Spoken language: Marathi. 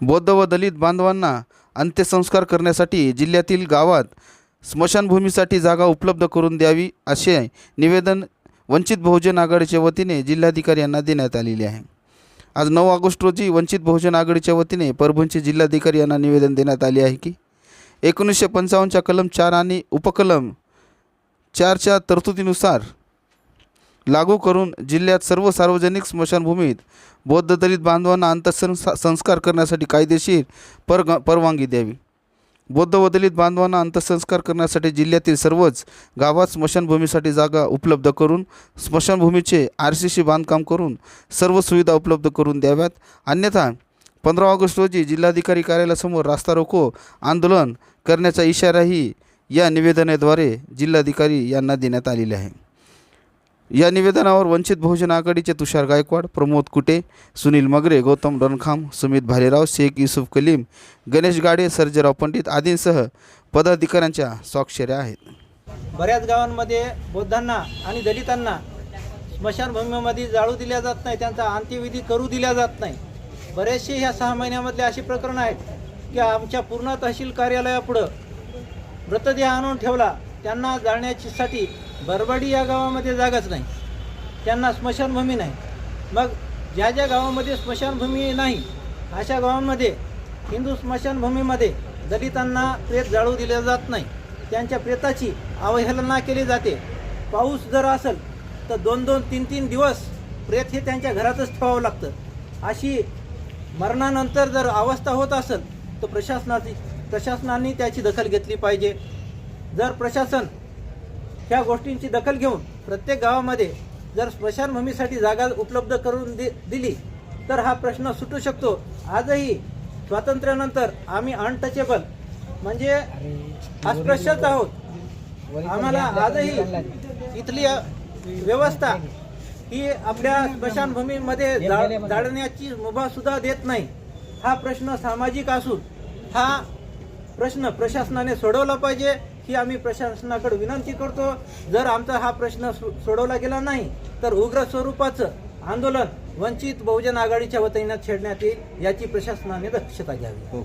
बौद्ध व दलित बांधवांना अंत्यसंस्कार करण्यासाठी जिल्ह्यातील गावात स्मशानभूमीसाठी जागा उपलब्ध करून द्यावी असे निवेदन वंचित बहुजन आघाडीच्या वतीने जिल्हाधिकारी यांना देण्यात आलेले आहे. आज नऊ ऑगस्ट रोजी वंचित बहुजन आघाडीच्या वतीने परभणीचे जिल्हाधिकारी यांना निवेदन देण्यात आले आहे की एकोणीसशे पंचावन्नच्या कलम चार आणि उपकलम चारच्या तरतुदीनुसार लागू करून जिल्ह्यात सर्व सार्वजनिक स्मशानभूमीत बौद्ध दलित बांधवांना अंत्यसंस्कार संस्कार करण्यासाठी कायदेशीर परग परवानगी द्यावी. बौद्ध व दलित बांधवांना अंत्यसंस्कार करण्यासाठी जिल्ह्यातील सर्वच गावात स्मशानभूमीसाठी जागा उपलब्ध करून स्मशानभूमीचे आर सी सी बांधकाम करून सर्व सुविधा उपलब्ध करून द्याव्यात. अन्यथा पंधरा ऑगस्ट रोजी जिल्हाधिकारी कार्यालयासमोर रास्ता रोको आंदोलन करण्याचा इशाराही या निवेदनाद्वारे जिल्हाधिकारी यांना देण्यात आलेले आहे. या निवेदनावर वंचित बहुजन आघाडीचे तुषार गायकवाड प्रमोद कुटे सुनील मगरे गौतम रणखाम सुमित भालेराव शेख युसुफ कलीम गणेश गाडे सर्जेराव पंडित आदींसह पदाधिकाऱ्यांच्या स्वाक्षऱ्या आहेत. बऱ्याच गावांमध्ये बौद्धांना आणि दलितांना स्मशानभूमीमध्ये जाळू दिल्या जात नाही त्यांचा अंत्यविधी करू दिल्या जात नाही. बरेचसे ह्या सहा महिन्यामधले अशी प्रकरणं आहेत की आमच्या पूर्ण तहसील कार्यालयापुढं मृतदेह आणून ठेवला त्यांना जाण्याच्यासाठी बरवाडी या गावामध्ये जागाच नाही. त्यांना स्मशानभूमी नाही. मग ज्या ज्या गावामध्ये स्मशानभूमी नाही अशा गावांमध्ये हिंदू स्मशानभूमीमध्ये दलितांना प्रेत जाळू दिले जात नाही. त्यांच्या प्रेताची अवहेलना केली जाते. पाऊस जर असेल तर दोन दोन तीन तीन दिवस प्रेत हे त्यांच्या घरातच ठेवावं लागतं. अशी मरणानंतर जर अवस्था होत असेल तर प्रशासनाची प्रशासनाने त्याची दखल घेतली पाहिजे. जर प्रशासन ह्या गोष्टींची दखल घेऊन प्रत्येक गावामध्ये जर स्मशानभूमीसाठी जागा उपलब्ध करून दि दिली तर हा प्रश्न सुटू शकतो. आजही स्वातंत्र्यानंतर आम्ही अनटचेबल म्हणजे अस्पृश्यच आहोत. आम्हाला आजही इथली व्यवस्था ही आपल्या स्मशानभूमीमध्ये जाळ- जाळण्याची मुभा सुद्धा देत नाही. हा प्रश्न सामाजिक असून हा प्रश्न प्रशासनाने सोडवला पाहिजे. ही आम्ही प्रशासनाकडे विनंती करतो. जर आमचा हा प्रश्न सो- सोडवला गेला नाही तर उग्र स्वरूपाचं आंदोलन वंचित बहुजन आघाडीच्या वतीनं छेडण्यात येईल याची प्रशासनाने दक्षता घ्यावी. हो.